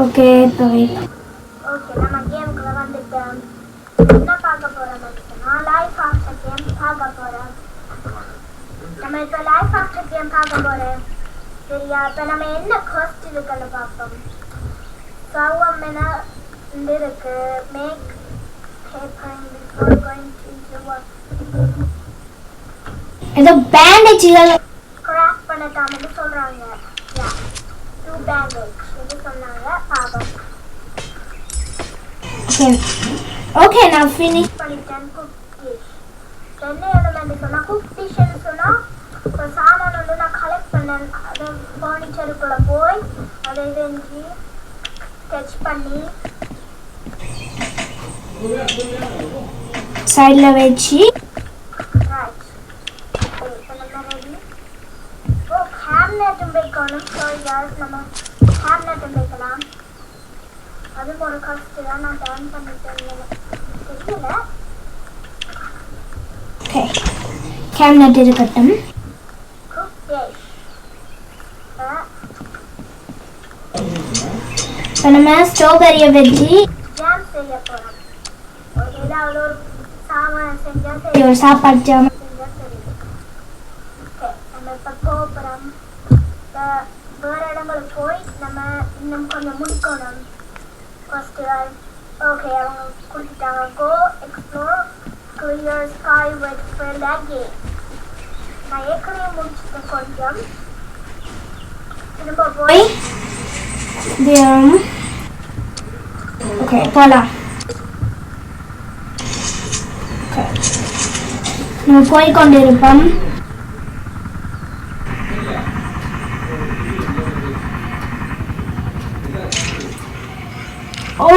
Okay wait okay நம்ம கேமுக்குள்ள வந்துட்டோம். என்ன பார்க்க போறோம் நான் லைஃப் ஆஃப்டர் கேம் பார்க்க போறோம். நம்ம இப்போ லைஃப் ஆஃப்டர் கேம் பார்க்க போறோம். சரியா? இப்போ நம்ம என்ன கொஸ்ட் இருக்குன்னு பார்ப்போம். சவம் என்ன இந்த இருக்கு? Make paper going to work ஏதோ பேண்டேஜ்கள் கிராஃப்ட் பண்ணட்டாமன்னு சொல்றாங்க. யா டூ பேண்டேஜ் இது சொன்னாங்க பாபம் ஓகே ஓகே நான் ஃபினிஷ் பண்ணிட்டேன் குக் டிஷ் என்ன எலிமெண்ட் சொன்னா குக் டிஷ்னு சொன்னா ஒரு சாமான் வந்து நான் கலெக்ட் பண்ணேன் அது ஃபர்னிச்சருக்குள்ள போய் அதை செஞ்சு ஸ்கெட்ச் பண்ணி சைடில் வச்சு ரைட் இப்போ நம்ம ரெடி ஓ கேபினட்டும் வைக்கணும் சாரி கேஸ் நம்ம கேபினட்டும் வைக்கலாம் அதுவும் ஒரு கஷ்டம் தான் நான் டேர்ன் பண்ணிட்டேன் தெரியல ஓகே கேபினட் இருக்கட்டும் cook dish. Uh, இப்போ நம்ம ஸ்ட்ராபெரியை வச்சு jam செய்ய போறோம் ஒரு ஏதாவது ஒரு சாமான் செஞ்சா ஒரு சரி சாப்பாடு ஜாமான் செஞ்சா சரி ஓகே நம்ம இப்போ கோபுரம் இப்போ வேற இடங்களுக்கு போய் நம்ம இன்னும் கொஞ்சம் முடிக்கணும் ஃபர்ஸ்ட் ஓகே அவங்க கொடுத்துட்டாங்க go explore clear sky with for game நான் ஏற்கனவே முடிச்சிட்டேன் கொஞ்சம். திரும்ப போய் போய் ஓகே போகலாம் போய் கொண்டிருப்போம் இருப்போம் ஓ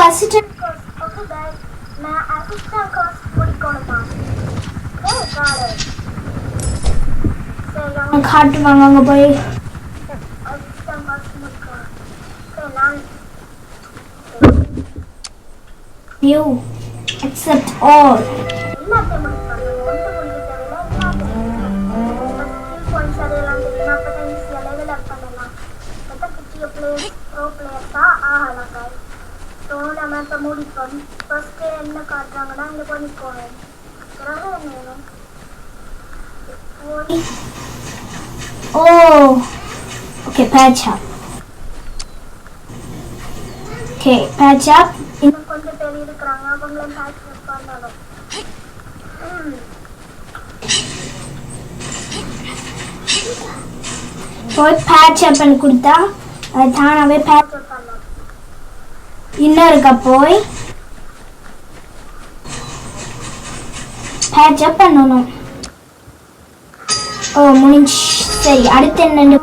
அசிஸ்டன்ட் ஓகே guys நான் அசிஸ்டன்ட் கோர்ஸ் முடிக்கணுமா ஓ காலேஜ் சரி அவங்க காட்டுவாங்க அங்கே போய் அசிஸ்டன்ட் கோர்ஸ் முடிக்கணும் சரி நான் வியூ அக்செப்ட் ஆல் எல்லாத்தையும் முடிக்கணும் ஒன்று முடிக்க தேவையில்ல எல்லாத்தையும் ஸ்கில் பாயிண்ட்ஸ் அதெல்லாம் தெரியும் அப்போ தான் ஈஸியாக லெவல் அப் பண்ணலாம் மற்ற குட்டிய பிளேயர்ஸ் ப்ரோ பிளேயர்ஸ் தான் ஆகலாம் guys ஸோ நம்ம இப்போ முடிப்போம் ஃபர்ஸ்ட்டு என்ன காட்டுறாங்கன்னா இங்கே போய் வேணும் போய் ஓ okay patch up okay patch up இன்னும் கொஞ்சம் பேர் இருக்கிறாங்க. அவங்களும் பேட்ச் பண்ணணும். ம் போய் பேட்ச் அப்னு கொடுத்தா அது தானாகவே பேட்ச் பேட்ச் பண்ணணும். இன்னொருக்கா போய்? பேட்ச் அப் பண்ணணும். ஓ முடிஞ்சு. சரி அடுத்து என்னன்னு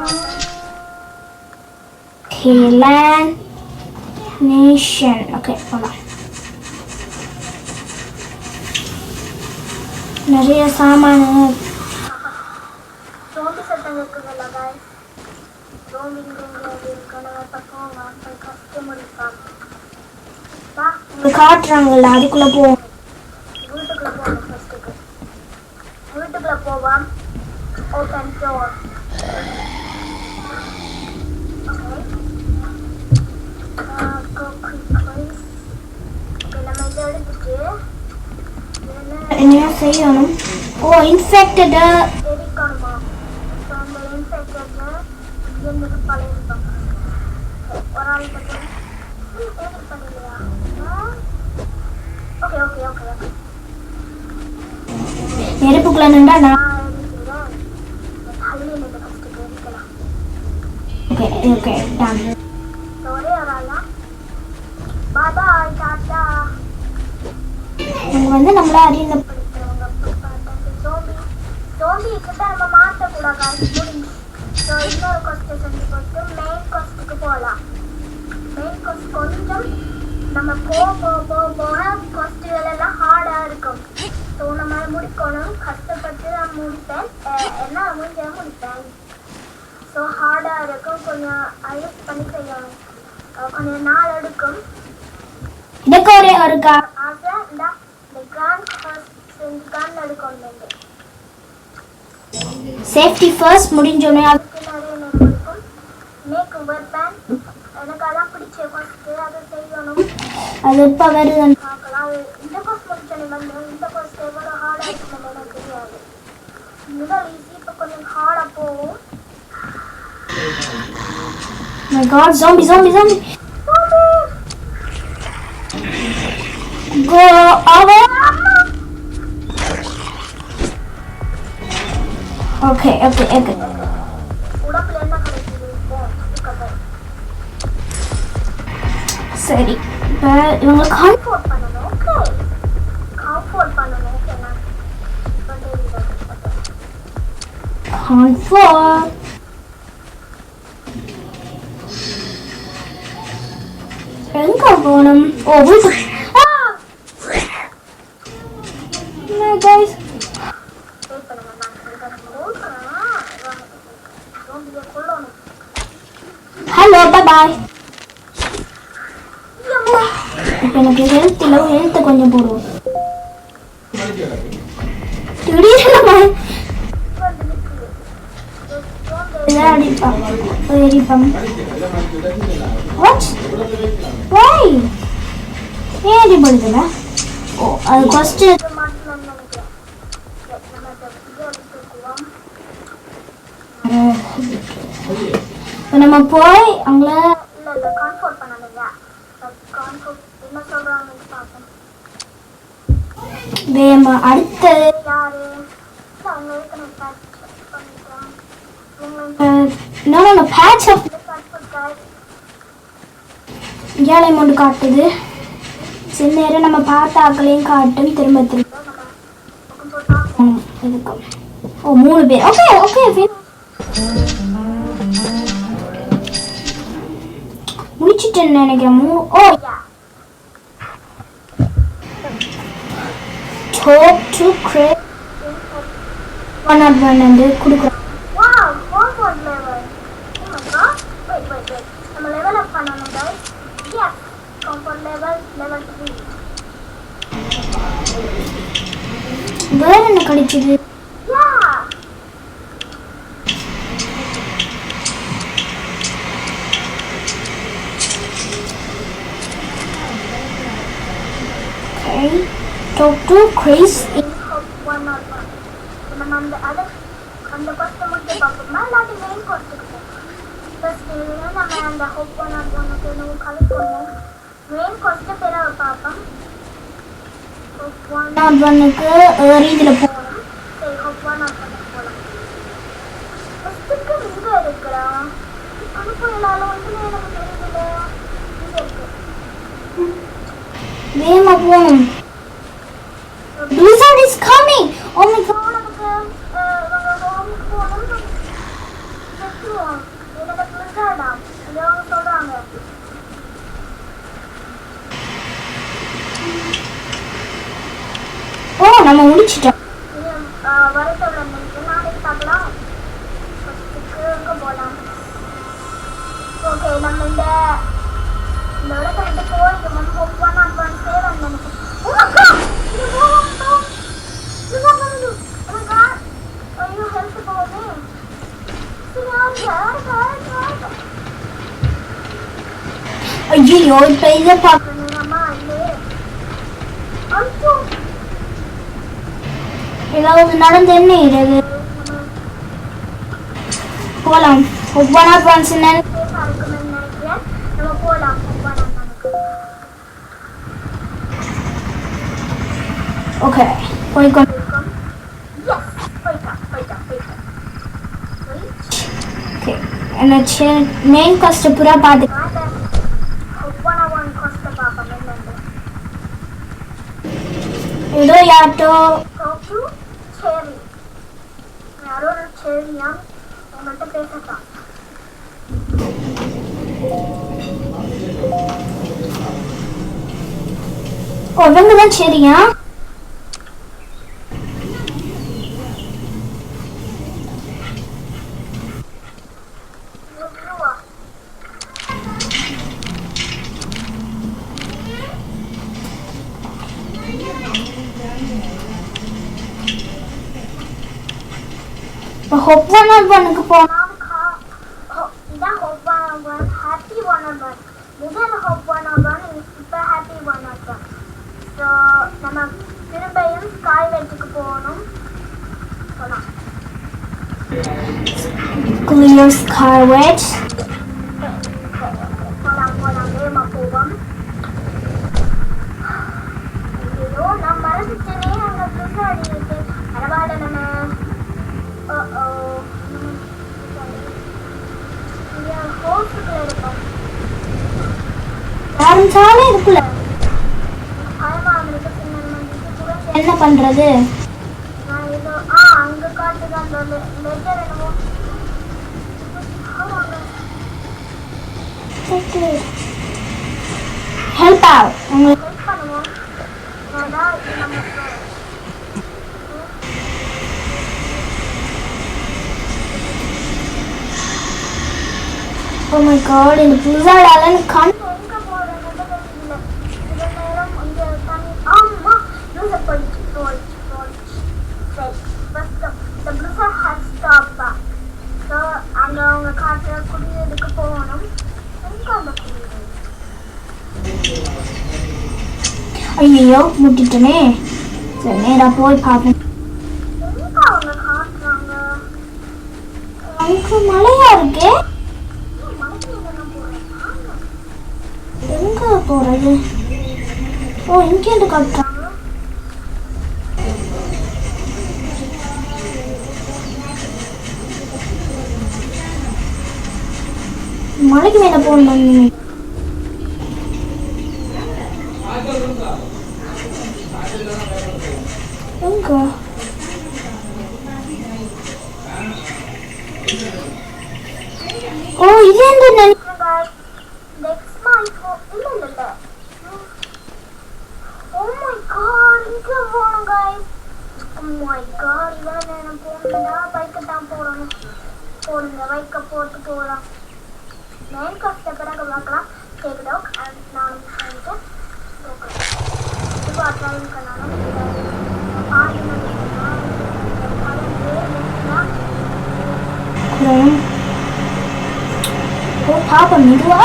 லேண்ட் நேஷன். ஓகே போகலாம் நிறைய சாமானு. காட்டுறாங்கல்ல அதுக்குள்ளே போவோம் வீட்டுக்குள்ள போவோம் வீட்டுக்குள்ள போவோம். ஓப்பன் டோர் நம்ம இதை எடுத்துட்டு என்ன என்ன செய்யணும் ஓ இன்ஃபெக்டடு எரிக்கணுமா ஸோ அந்த இன்ஃபெக்டட்ல இருந்துட்டு பழையிருப்பாங்க ஒரு ஆள் பற்றி எடிட் பண்ணலையா ஓகே ஓகே ஓகே ஓகே நெருப்புக்குள்ள நின்றா ஒரு ஆள் தான் பாய் டாட்டா அவங்க வந்து நம்மள சோம்பி சோம்பி கிட்ட நம்ம அது முடிஞ்சு. ஸோ இன்னொரு கொஸ்ட்டு செஞ்சு போட்டு மெயின் கொஸ்ட்டுக்கு போகலாம் மெயின் கொஸ்ட் கொஞ்சம் நம்ம போக போக போக போக கொஸ்ட்டுகள் எல்லாம் ஹார்டாக இருக்கும். ஸோ நம்ம அதை முடிக்கணும். கஷ்டப்பட்டு நான் முடிப்பேன். என்ன முடிஞ்ச முடிப்பேன். ஸோ ஹார்டாக இருக்கும். கொஞ்சம் அட்ஜஸ்ட் பண்ணி செய்யணும். கொஞ்சம் நாள் எடுக்கும். இதுக்கு ஒரே ஒரு ஆசை இந்த கிராண்ட் ஃபர்ஸ்ட் செஞ்சு கண் எடுக்கணும். சேஃப்டி ஃபர்ஸ்ட் முடிஞ்சோடனே இருக்கும் மேக் வெப்பன் எனக்கு அதான் பிடிச்ச கொஸ்ட் அதை செய்யணும். அது இப்போ வருது பார்க்கலாம். இந்த கொஸ்ட் முடிச்சோன்னே வந்து இந்த கொஸ்ட் எவ்வளோ ஹார்டாக இருக்குன்னு எனக்கு தெரியாது. முதல் ஈஸி இப்போ கொஞ்சம் ஹார்டாக போகும். my god zombie zombie zombie go away okay okay okay உடம்புல என்ன கிடைக்குது போன் கதை சரி இப்போ இவங்க கால் கம்ஃபோர்ட் பண்ணணும் சொல்றேன் ஜோம்பியை கொல்லணும் ஹலோ பை பாய் ஐயம்மா இப்போ எனக்கு ஹெல்த் இல்லை ஹெல்த்தை கொஞ்சம் போடுவோம் திடீர்னு நம்ம வந்து நிற்குது ஜோம்பி இதை அடிப்போம் அது ஃபஸ்ட்டு நம்ம இப்போ நம்ம போய் அங்கே வேமா பேட்ச் பண்ணிக்கலாம் ஏழை அமௌண்ட் காட்டுது? சில நேரம் நம்ம பார்த்தாக்களையும் காட்டும் திரும்ப. திரும்ப இருக்கும் ஓ மூணு பேர். ஓகே ஓகே முடிச்சிட்டேன்னு நினைக்கிறேன். மூ ஓ talk to Chris one not one வந்து கொடுக்குறோம். வேற என்ன கிடைச்சது Yeah. Okay. Talk to Chris In hope one or one. இப்ப நம்ம அந்த அதை அந்த கொஸ்ட்டை முடிச்சு பார்ப்போமா இல்லாட்டி மெயின் கொஸ்ட்டுக்கு போகும் ஃபர்ஸ்ட் நம்ம அந்த ஹோப் ஒன் ஆர் ஒன்னுக்கு நம்ம கலெக்ட் பண்ணுவோம் மெயின் கொஸ்ட்டை பிறகு பார்ப்போம் ஹோப் ஒன் நாட் ஒன்னுக்கு ஏறி இதில் போ போகணும் சரி ஹோப் ஒன் ஆர் ஒன்னுக்கு போகலாம் ஃபர்ஸ்ட்டுக்கு இங்கே இருக்கிறா அனுப்புனால வந்து எனக்கு தெரியல இங்கே இருக்கு வேகமாக போகணும் Blizzard is coming! Oh my god! நமக்கு ஓ நம்ம முடிச்சிட்டோம் வரத்தோட நினைச்சு நாளைக்கு பார்க்கலாம் ஃபஸ்ட்டுக்கு எங்கே போகலாம் ஓகே நம்ம இந்த இந்த இடத்த விட்டு போயிடுவோம் hope one or one seven நினைக்கிறேன் Oh my God! இது போகணும். இது போகணும். Oh my God. ஐயோ ஹெல்த் போகுது சரி யார் யார் யார் யார் ஐயோ இப்போ இதை பார்க்க நேரமா இல்லே ஐயோ ஏதாவது நடந்து என்ன இருக்கு போகலாம் ஒவ்வொரு நாட் ஒன்ஸ் என்ன சேஃபா இருக்கும்னு நினைக்கிறேன் நம்ம போலாம் ஒவ்வொரு நமக்கு ஓகே போய்க்கொண்டு இருக்கும் எஸ் போயிட்டான் போயிட்டான் போயிட்டான் ஓகே என்ன மெயின் காஸ்ட் பூரா பார்த்து காட்ட ஒவ்வொரு ஒன் கொஸ்ட பார்ப்போம் என்னென்னு ஏதோ யார்ட்டோ சோப்பு சேரி யாரோ ஒரு சேரியா உங்கள்கிட்ட பேசத்தான் ஓ இவங்க தான் சரியா? இப்போ ஒவ்வொரு நாட் ஒன்னுக்கு போகலாம் நான் கா ஓ, இதான் ஒவ்வொரு one happy one not one முதல் ஹோப் ஒன் நாட் ஒன் இப்போ happy one not one so நம்ம திரும்பியும் ஸ்காய் வெட்டுக்கு போகணும் போகலாம் Clear Skywatch. போகலாம் அந்த லெட்டர் என்னமோ. ஆமாங்க ஹெல்ப் ஆகும் உங்களுக்கு ஓ மை காட் இந்த புதுசாடால கண் எங்க போறேன்னு தெரியல சில நேரம் இங்க தண்ணி ஆமா லூச போயிடுச்சு போயிடுச்சு போயிடுச்சு சரி first the blizzard has stopped back so அங்க அவங்க காட்டுற குடியிருக்க போகணும் எங்க அந்த குடியிருக்க ஐயோ முட்டிட்டனே சரி நேரா போய் பார்ப்போம் எங்க அவங்க காட்டுறாங்க அங்க மழையா இருக்கே மனசுல என்ன போறேன் எங்க போறது ஓ இங்கே இருந்து காட்டுறான் மலைக்கு மேல போகணும் எங்க ஓ இது எந்த நினை guys. Next month, oh, இல்ல இல்ல இல்ல. Oh my god, இங்க போகணும் guys. Oh my god, இவ்வளவு நேரம் போகணும்டா, bike தான் போடணும். போடுங்க, bike அ போட்டு போகலாம். main course பிறகு பார்க்கலாம். Take ஓ பாப்பா மெதுவா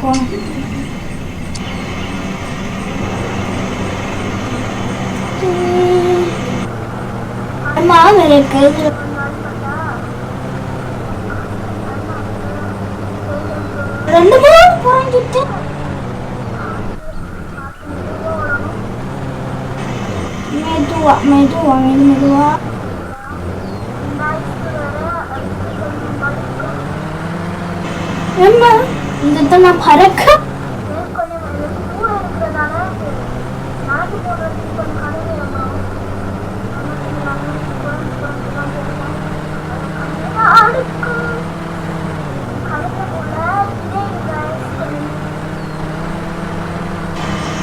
போ. அம்மா இருக்கு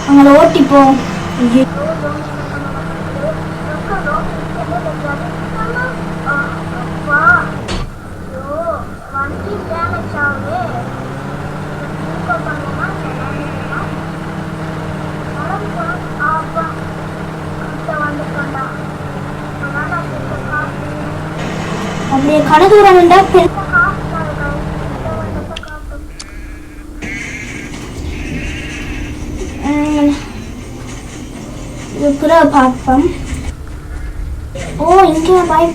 அவங்கள ஓட்டிப்போம் அப்படியே கடதூரம் இருந்தா பெரிய ம், இது புற பார்ப்போம் ஓ இங்கே பாய்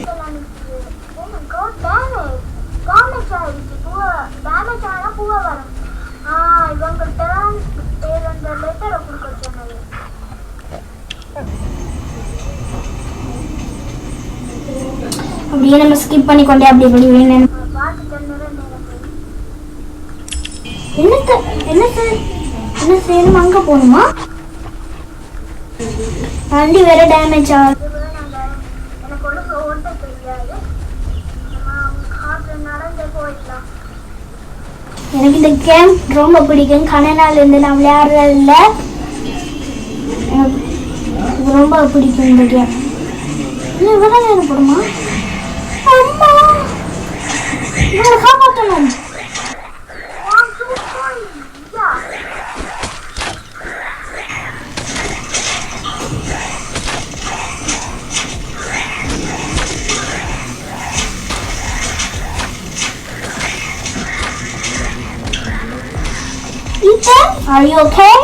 அப்படியே நம்ம ஸ்கிப் பண்ணி கொண்டே அப்படி இப்படி வேணும் என்னத்த என்னத்த என்ன செய்யணும் அங்க போகணுமா? வண்டி வேற டேமேஜ் ஆகுது எனக்கு இந்த கேம் ரொம்ப பிடிக்கும். கனநாள் இருந்து நான் விளையாடுறது இல்ல. எனக்கு ரொம்ப பிடிக்கும் இந்த கேம் இன்னும் இவ்வளோ நேரம் போடுமா? Marcel, how about? Ethan, are you okay?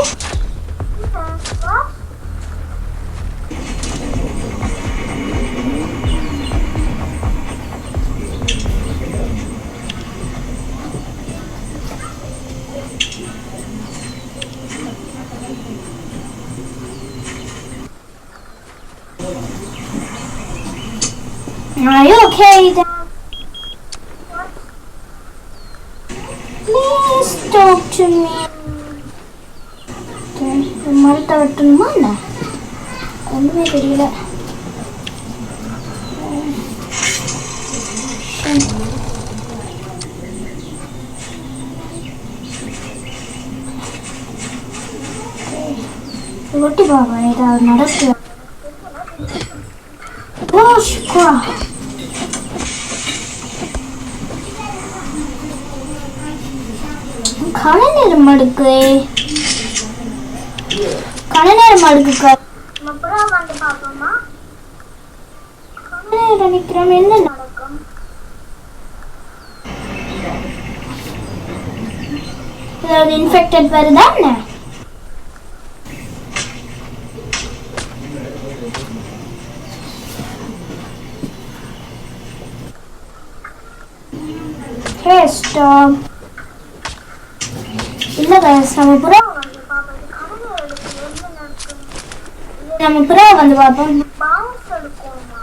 You? Please talk to me. Okay, மரத்தை வெட்டணுமா என்ன ஒன்றுமே தெரியல ஒட்டி பாப்பா ஏதாவது நடக்கு ஓ கணநேரம் கன நேரம் அடுக்கு கன நேரம் அடுக்கு வந்து பார்ப்போமா? என்ன நடக்கும்? ஏதாவது இன்ஃபெக்டட் வருதா என்ன? Hey, ஸ்டாப் இல்ல நம்ம புறா வந்து இது என்ன நடக்கும் நம்ம புறா வந்து பார்ப்போம் பவுன்ஸ் எடுக்குமா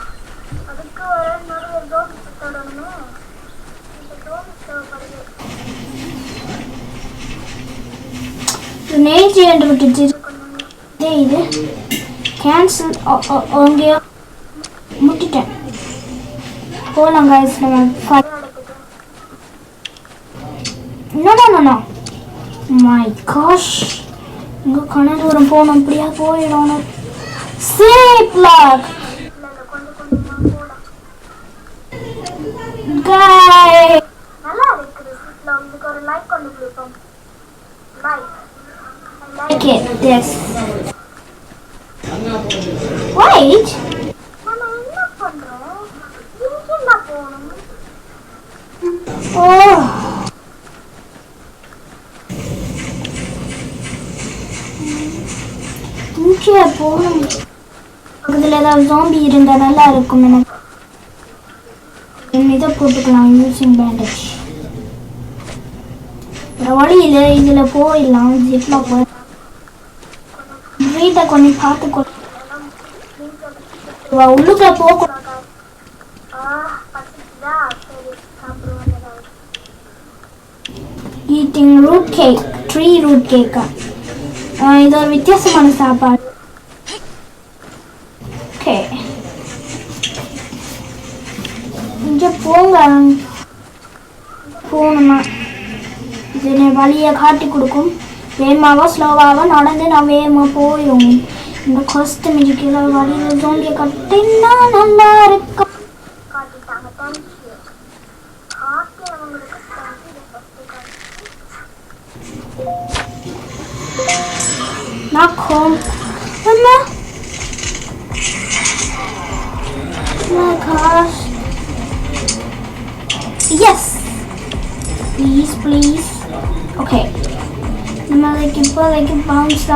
அதுக்கு வர நிறைய டோஸ் தொடணுமே இந்த டோஸ் தேவைப்படுது நேஜி என்று விட்டுச்சு இது இதே கேன்சல் அங்கேயோ முட்டிட்டேன் guys. நம்ம ஃப- நடக்குது No, no, no, no. My gosh. இங்க கன தூரம் போகணும் அப்படியா போயிடணும். சேப் லாக் இல்லை இல்லை கொஞ்சம் கொஞ்சமாக போகலாம் கை நல்லா இருக்குது. சீட்டில் இதுக்கு ஒரு லைக் கொண்டு கொடுப்போம். Like like it this wait நம்ம என்ன போகணும் ஓ பக்கத்தில் ஏதாவது ஜாம்பி இருந்தால் நல்லா இருக்கும் எனக்கு. இதை போட்டுக்கலாம் யூசிங் பேண்டேஜ் வழியில வழியில் இதில் போயிடலாம் ஜிப்பில் போய் வீட்டை கொஞ்சம் பார்த்து உள்ளுக்குள்ள போக eating root cake tree root கேக்கா இது ஒரு வித்தியாசமான சாப்பாடு ஓகே இங்கே போங்க போகணுமா இது என்னை வழியை காட்டி கொடுக்கும். வேகமாவோ ஸ்லோவாக நடந்து நான் வேகமாக போயிடும் இந்த கஷ்டம் இருக்கிற வழியில் தோண்டிய கட்டினா நல்லா இருக்கும்.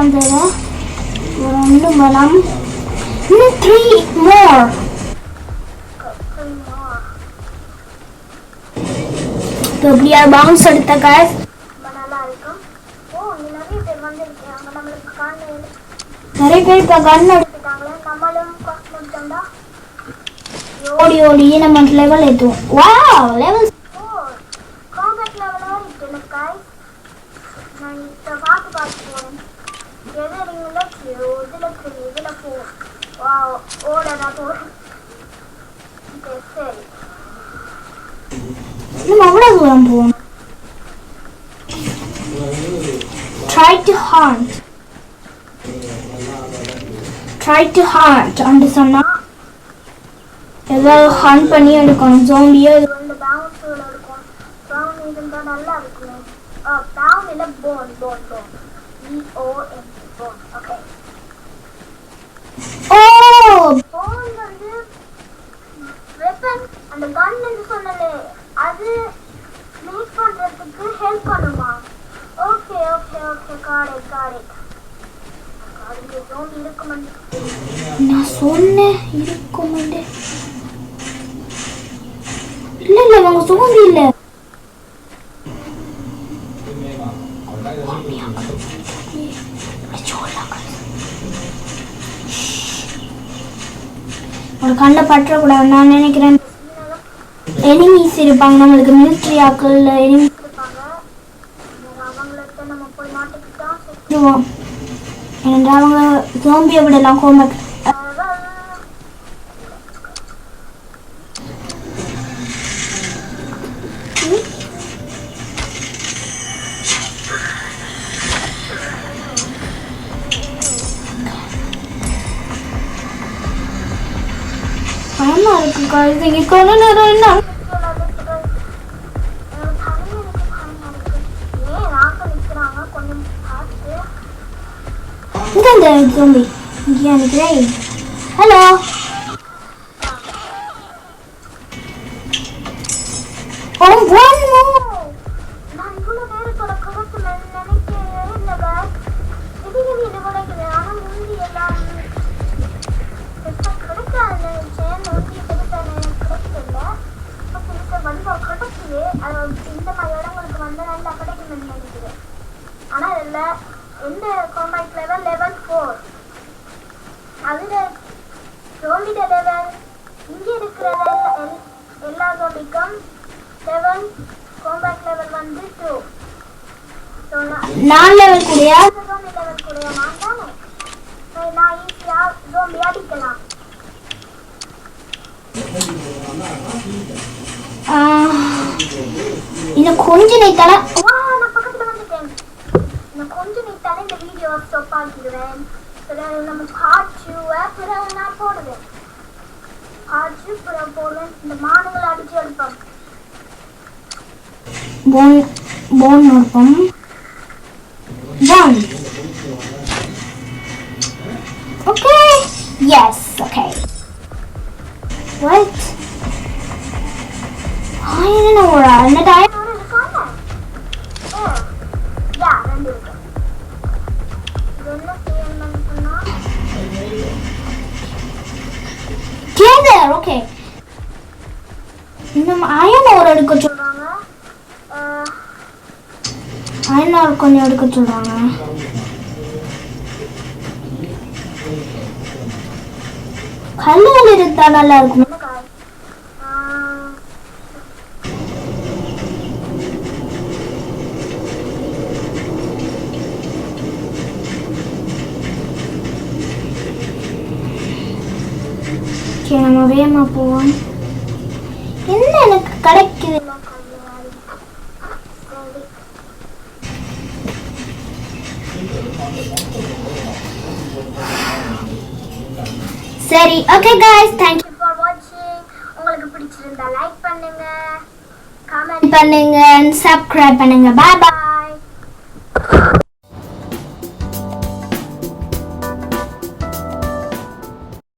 தேவை ஒரு ஒன்று வேணாம் இன்னும் த்ரீ மோர் த்ரீ மோர் எப்படியா பவுன்ஸ் எடுத்த இங்கே நிறைய பேர் இப்போ கன் எடுத்துட்டாங்களே நம்மளும் முடிச்சோம்டா ஓடி ஓடி நம்ம லெவல் ஏற்றுவோம் வா லெவல் காம்பேக்ட் எனக்கு guys. நான் இப்போ பார்த்து பார்த்து போகிறேன் எது நீங்கள இதில் சரி இதில் போ வா ஓட நான் போகிறேன் ஓகே சரி நம்ம அவ்வளோ தூரம் போகணும் Try to hunt. Try to hunt. அப்படி சொன்னா ஏதாவது ஹண்ட் பண்ணி எடுக்கணும் ஜோம்பியோ இது வந்து பவுன்ஸில் இருக்கும் பவுன் இருந்தால் நல்லா இருக்கும் பவுன் இல்லை phone phone phone P O N phone okay phone வந்து வெப்பன் அந்த கன் சொன்னலே அது மேக் பண்ணுறதுக்கு ஹெல்ப் பண்ணுமா? Okay okay okay got it got it நான் சொன்னேன் இருக்கும் இல்ல இல்ல அவங்க சோம்பி இல்ல ஒரு கண்ணில் பற்றக்கூடாது நான் நினைக்கிறேன். எனிமீஸ் இருப்பாங்க. நம்மளுக்கு மிலிட்ரி ஆக்கள் எனிமீஸ் இருப்பாங்க ஏனென்றால் அவங்க ஜோம்பியை விடலாம் கோமக் இருக்குக்கா இது இங்கே கொஞ்ச நேரம் ஏன் நாக்க நிக்கிறாங்க கொஞ்சம் பார்த்து இங்க இந்த ஜோம்பி இங்கே ஹலோ. இதுல எந்த காம்பேக்ட் லெவல் லெவல் ஃபோர் அதுல ஜோம்பிட லெவல் இங்க இருக்கிற எல்- எல்லா ஜோம்பிக்கும் லெவல் காம்பேக்ட் லெவல் வந்து டூ நான் லெவல் கூடயா? ஜோம்பி லெவல் கூட நான் தானே. நான் ஈஸியா ஜோம்பி அடிக்கலாம். இன்னும் கொஞ்ச நேரத்தால வா நான் பக்கத்துல வந்துட்டேன் நான் கொஞ்சம் நிட்டாலே இந்த வீடியோ ஸ்டாப் ஆக்கிடுவேன் பிறகு நம்ம பார்ட் டூவை பிறகு நான் போடுவேன். பார்ட் டூ பிறகு போடுவேன். இந்த மானுங்களை அடிச்சு எடுப்போம். Phone phone நோட்பம் phone. Okay yes okay what? ஆ என்ன ஒரு அந்த டைம் எடுக்க சொல்றாங்க. கல்லுகள் இருந்தா நல்லா இருக்கும். சரி நம்ம வேகமா போவோம். என்ன எனக்கு கிடைக்குது எல்லாம் கையால் சரி சரி okay guys thank you. For வாட்சிங் உங்களுக்கு பிடிச்சிருந்தா லைக் பண்ணுங்க. கமெண்ட் பண்ணுங்க subscribe பண்ணுங்க. Bye bye